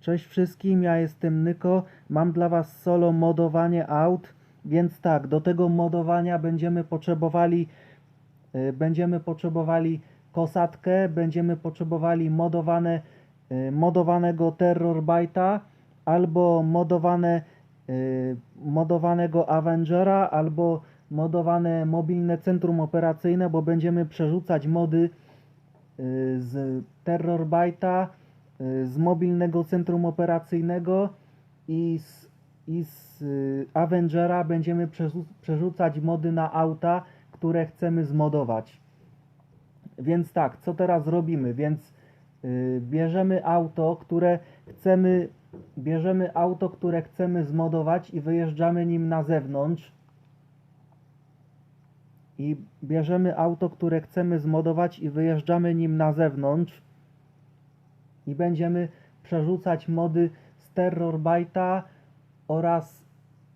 Cześć wszystkim, ja jestem Nyko. Mam dla Was solo modowanie aut. Więc tak, do tego modowania będziemy potrzebowali y, będziemy potrzebowali kosatkę, będziemy potrzebowali modowane, y, modowanego Terrorbyte'a albo modowane, y, modowanego Avengera albo modowane mobilne centrum operacyjne, bo będziemy przerzucać mody y, z Terrorbyte'a, y, z mobilnego centrum operacyjnego i z, i z y, Avengera będziemy przerzu- przerzucać mody na auta, które chcemy zmodować. Więc tak, co teraz robimy? Więc y, bierzemy auto, które chcemy, bierzemy auto, które chcemy zmodować i wyjeżdżamy nim na zewnątrz. I bierzemy auto, które chcemy zmodować i wyjeżdżamy nim na zewnątrz. I będziemy przerzucać mody z Terrorbyte'a oraz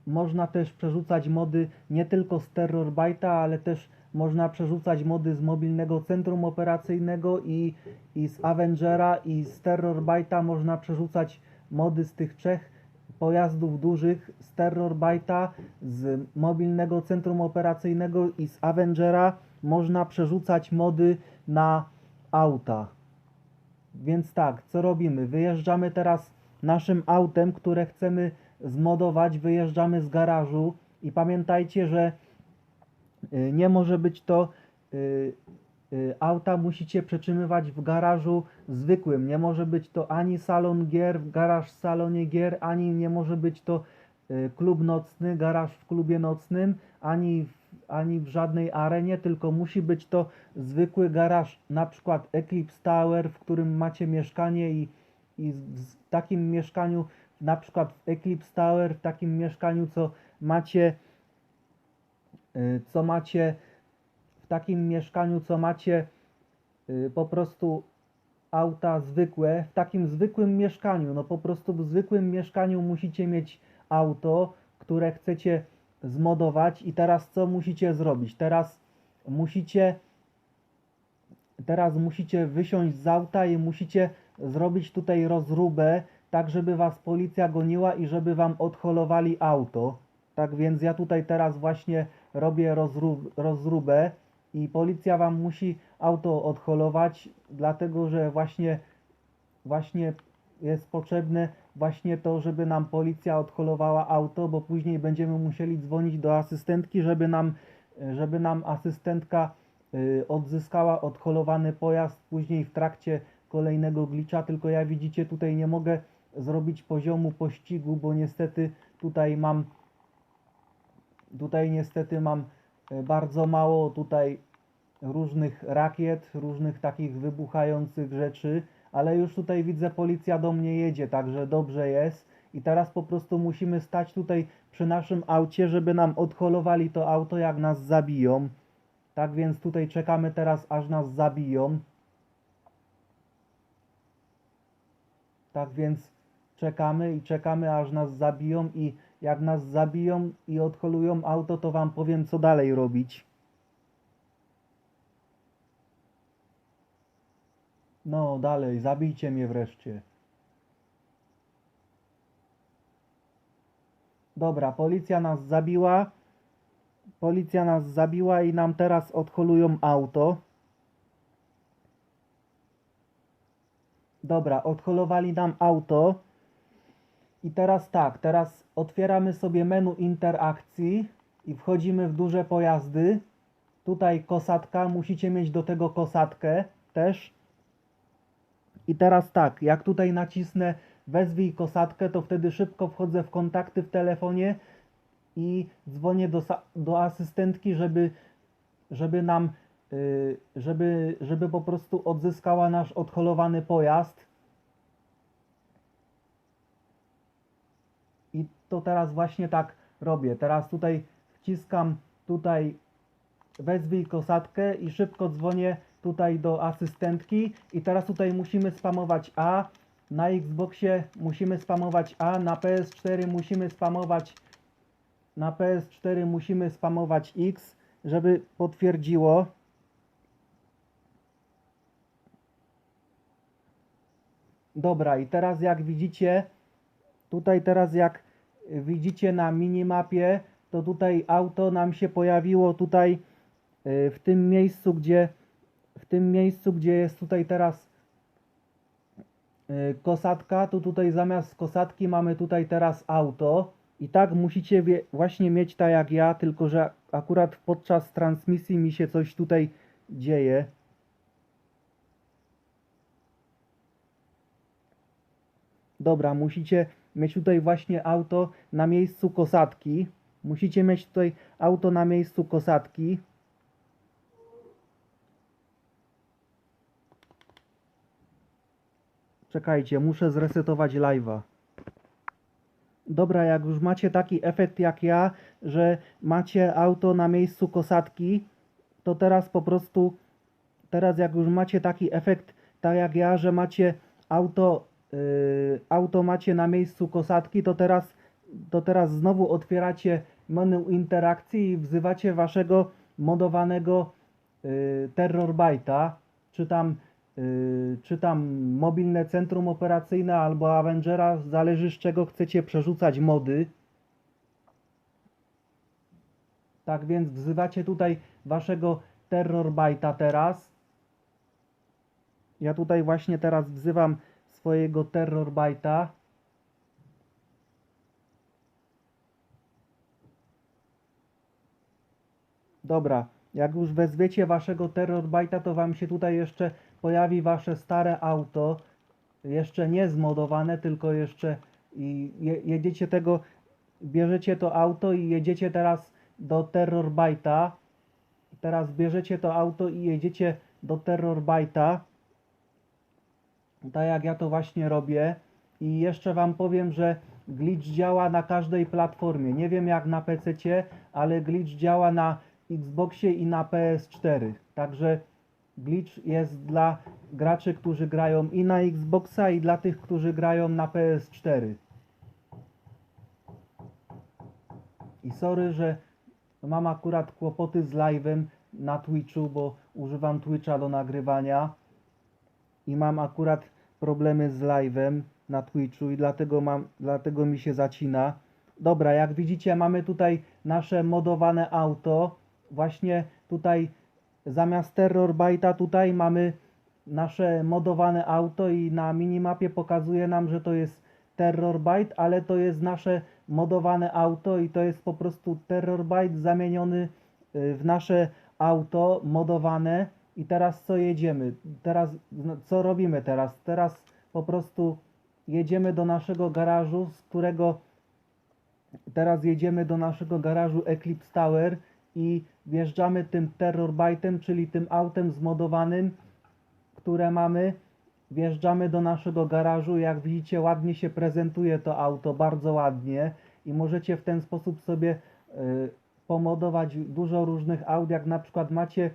można też przerzucać mody nie tylko z Terrorbyte'a, ale też można przerzucać mody z mobilnego centrum operacyjnego i, i z Avengera i z Terrorbyte'a można przerzucać mody z tych trzech pojazdów dużych z Terrorbyte'a, z mobilnego centrum operacyjnego i z Avengera można przerzucać mody na auta. Więc tak, co robimy? Wyjeżdżamy teraz naszym autem, które chcemy zmodować, wyjeżdżamy z garażu i pamiętajcie, że y, nie może być to y, y, auta musicie przetrzymywać w garażu zwykłym. Nie może być to ani salon gier, garaż w salonie gier, ani nie może być to klub nocny, garaż w klubie nocnym, ani w, ani w żadnej arenie, tylko musi być to zwykły garaż, na przykład Eclipse Tower, w którym macie mieszkanie i, i w takim mieszkaniu, na przykład w Eclipse Tower, w takim mieszkaniu, co macie, y, co macie, w takim mieszkaniu, co macie y, po prostu auta zwykłe, w takim zwykłym mieszkaniu, no po prostu w zwykłym mieszkaniu musicie mieć auto, które chcecie zmodować i teraz co musicie zrobić? Teraz musicie teraz musicie wysiąść z auta i musicie zrobić tutaj rozróbę, tak żeby was policja goniła i żeby wam odholowali auto. Tak więc ja tutaj teraz właśnie robię rozrób, rozróbę i policja wam musi auto odholować, dlatego że właśnie właśnie jest potrzebne właśnie to, żeby nam policja odholowała auto, bo później będziemy musieli dzwonić do asystentki, żeby nam, żeby nam asystentka y, odzyskała odholowany pojazd później w trakcie kolejnego glitcha, tylko ja widzicie tutaj nie mogę zrobić poziomu pościgu, bo niestety tutaj mam tutaj niestety mam y, bardzo mało tutaj różnych rakiet, różnych takich wybuchających rzeczy, ale już tutaj widzę policja do mnie jedzie, także dobrze jest. I teraz po prostu musimy stać tutaj przy naszym aucie, żeby nam odholowali to auto, jak nas zabiją. Tak więc tutaj czekamy teraz, aż nas zabiją. Tak więc czekamy i czekamy, aż nas zabiją i jak nas zabiją i odholują auto, to wam powiem, co dalej robić. No, dalej, zabijcie mnie wreszcie. Dobra, policja nas zabiła. Policja nas zabiła i nam teraz odholują auto. Dobra, odholowali nam auto. I teraz tak, teraz otwieramy sobie menu interakcji i wchodzimy w duże pojazdy. Tutaj kosatka, musicie mieć do tego kosatkę też. I teraz tak, jak tutaj nacisnę wezwij kosatkę, to wtedy szybko wchodzę w kontakty w telefonie i dzwonię do, do asystentki, żeby, żeby nam, y, żeby, żeby po prostu odzyskała nasz odholowany pojazd. I to teraz właśnie tak robię. Teraz tutaj wciskam tutaj wezwij kosatkę i szybko dzwonię tutaj do asystentki i teraz tutaj musimy spamować A, na Xboxie musimy spamować A, na PS4 musimy spamować na PS4 musimy spamować X, żeby potwierdziło. Dobra, i teraz jak widzicie, tutaj teraz jak widzicie na minimapie, to tutaj auto nam się pojawiło tutaj y, w tym miejscu, gdzie w tym miejscu, gdzie jest tutaj teraz y, kosatka, to tutaj zamiast kosatki mamy tutaj teraz auto. I tak musicie właśnie mieć tak jak ja, tylko że akurat podczas transmisji mi się coś tutaj dzieje. Dobra, musicie mieć tutaj właśnie auto na miejscu kosatki. Musicie mieć tutaj auto na miejscu kosatki. Czekajcie, muszę zresetować live'a. Dobra, jak już macie taki efekt jak ja, że macie auto na miejscu kosatki, to teraz po prostu, teraz jak już macie taki efekt tak jak ja, że macie auto, yy, auto macie na miejscu kosatki, to teraz, to teraz znowu otwieracie menu interakcji i wzywacie waszego modowanego yy, Terrorbyte'a, czy tam czy tam mobilne centrum operacyjne albo Avengera, zależy z czego chcecie przerzucać mody. Tak więc wzywacie tutaj waszego Terrorbyte'a teraz. Ja tutaj właśnie teraz wzywam swojego Terrorbyte'a. Dobra, jak już wezwiecie waszego Terrorbyte'a, to wam się tutaj jeszcze pojawi wasze stare auto, jeszcze nie zmodowane, tylko jeszcze i je, jedziecie tego, bierzecie to auto i jedziecie teraz do Terrorbyte'a. Teraz bierzecie to auto i jedziecie do Terrorbyte'a. Tak jak ja to właśnie robię. I jeszcze wam powiem, że glitch działa na każdej platformie. Nie wiem jak na PC, ale glitch działa na Xboxie i na PS4. Także glitch jest dla graczy, którzy grają i na Xboxa i dla tych, którzy grają na PS4. I sorry, że mam akurat kłopoty z live'em na Twitchu, bo używam Twitcha do nagrywania i mam akurat problemy z live'em na Twitchu i dlatego mam, dlatego mi się zacina. Dobra, jak widzicie mamy tutaj nasze modowane auto. Właśnie tutaj zamiast Terrorbyte'a tutaj mamy nasze modowane auto i na minimapie pokazuje nam, że to jest Terrorbyte, ale to jest nasze modowane auto i to jest po prostu Terrorbyte zamieniony y, w nasze auto modowane i teraz co jedziemy? Teraz no, co robimy teraz? Teraz po prostu jedziemy do naszego garażu, z którego teraz jedziemy do naszego garażu Eclipse Tower i wjeżdżamy tym Terrorbyte'em, czyli tym autem zmodowanym, które mamy. Wjeżdżamy do naszego garażu. Jak widzicie, ładnie się prezentuje to auto, bardzo ładnie. I możecie w ten sposób sobie y, pomodować dużo różnych aut. Jak na przykład macie,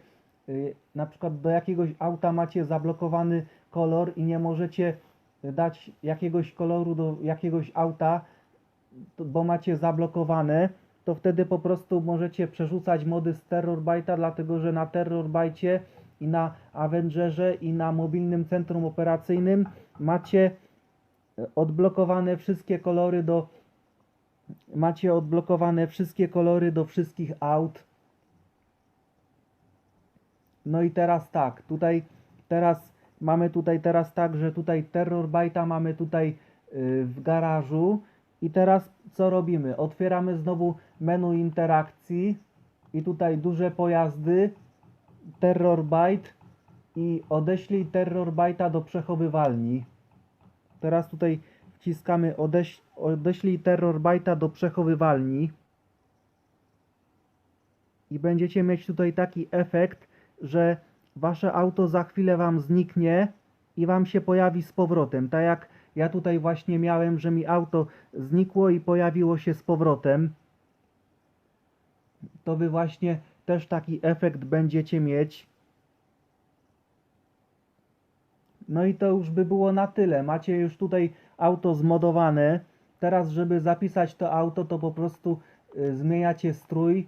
y, na przykład do jakiegoś auta macie zablokowany kolor i nie możecie dać jakiegoś koloru do jakiegoś auta, bo macie zablokowane, to wtedy po prostu możecie przerzucać mody z Terrorbyte'a, dlatego że na Terrorbycie i na Avengerze i na mobilnym centrum operacyjnym macie e, odblokowane wszystkie kolory do macie odblokowane wszystkie kolory do wszystkich aut. No i teraz tak, tutaj teraz mamy tutaj teraz tak, że tutaj Terrorbyte'a mamy tutaj y, w garażu i teraz co robimy? Otwieramy znowu menu interakcji i tutaj duże pojazdy, Terrorbyte i odeślij Terrorbyte'a do przechowywalni. Teraz tutaj wciskamy odeś, odeślij Terrorbyte'a do przechowywalni i będziecie mieć tutaj taki efekt, że wasze auto za chwilę wam zniknie i wam się pojawi z powrotem. Tak jak ja tutaj właśnie miałem, że mi auto znikło i pojawiło się z powrotem. To wy właśnie też taki efekt będziecie mieć. No i to już by było na tyle. Macie już tutaj auto zmodowane. Teraz, żeby zapisać to auto, to po prostu y, zmieniacie strój,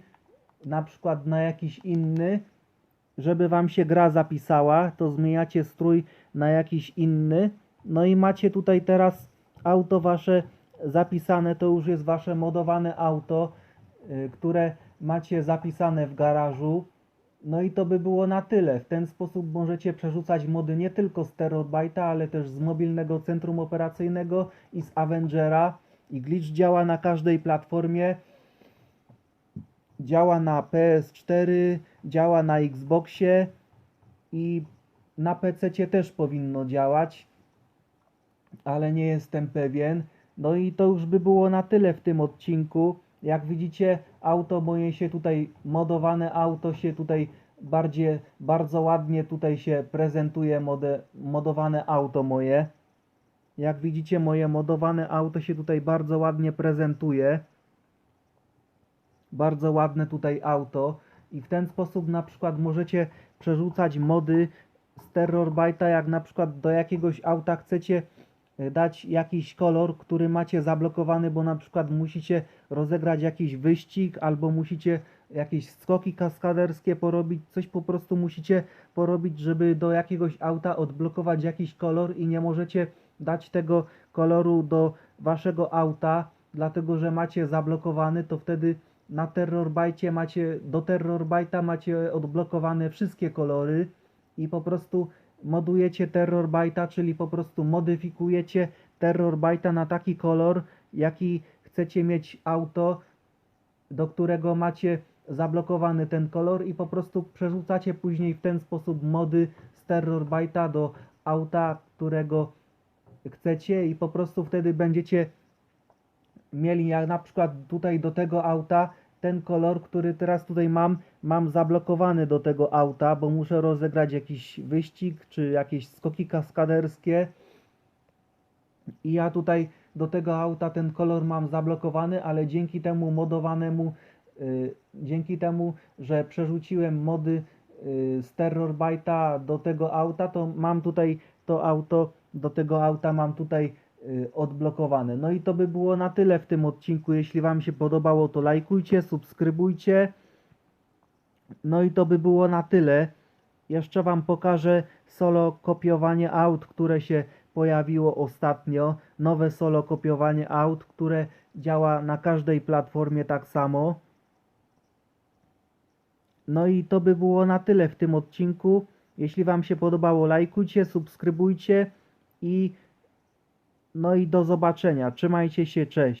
na przykład na jakiś inny. Żeby wam się gra zapisała, to zmieniacie strój na jakiś inny No i macie tutaj teraz auto wasze zapisane, to już jest wasze modowane auto, y, które macie zapisane w garażu. No i to by było na tyle. W ten sposób możecie przerzucać mody nie tylko z Terrorbyte'a, ale też z mobilnego centrum operacyjnego i z Avengera. I Glitch działa na każdej platformie. Działa na PS4, działa na Xboxie i na PC też powinno działać, ale nie jestem pewien. No i to już by było na tyle w tym odcinku. Jak widzicie, auto moje się tutaj, modowane auto się tutaj bardziej, bardzo ładnie tutaj się prezentuje mode, modowane auto moje. Jak widzicie, moje modowane auto się tutaj bardzo ładnie prezentuje. Bardzo ładne tutaj auto. I w ten sposób na przykład możecie przerzucać mody z Terrorbyte'a, jak na przykład do jakiegoś auta chcecie dać jakiś kolor, który macie zablokowany, bo na przykład musicie rozegrać jakiś wyścig, albo musicie jakieś skoki kaskaderskie porobić, coś po prostu musicie porobić, żeby do jakiegoś auta odblokować jakiś kolor i nie możecie dać tego koloru do waszego auta, dlatego że macie zablokowany, to wtedy na Terrorbycie macie, do Terrorbyta macie odblokowane wszystkie kolory i po prostu modujecie Terrorbyta, czyli po prostu modyfikujecie Terrorbyta na taki kolor, jaki chcecie mieć auto, do którego macie zablokowany ten kolor i po prostu przerzucacie później w ten sposób mody z Terrorbyta do auta, którego chcecie i po prostu wtedy będziecie mieli jak na przykład tutaj do tego auta ten kolor, który teraz tutaj mam, mam zablokowany do tego auta, bo muszę rozegrać jakiś wyścig czy jakieś skoki kaskaderskie. I ja tutaj do tego auta ten kolor mam zablokowany, ale dzięki temu modowanemu, y, dzięki temu, że przerzuciłem mody y, z Terrorbyte'a do tego auta, to mam tutaj to auto, do tego auta mam tutaj odblokowane. No i to by było na tyle w tym odcinku. Jeśli Wam się podobało, to lajkujcie, subskrybujcie. No i to by było na tyle. Jeszcze Wam pokażę solo kopiowanie aut, które się pojawiło ostatnio. Nowe solo kopiowanie aut, które działa na każdej platformie tak samo. No i to by było na tyle w tym odcinku. Jeśli Wam się podobało, lajkujcie, subskrybujcie i no i do zobaczenia. Trzymajcie się, cześć.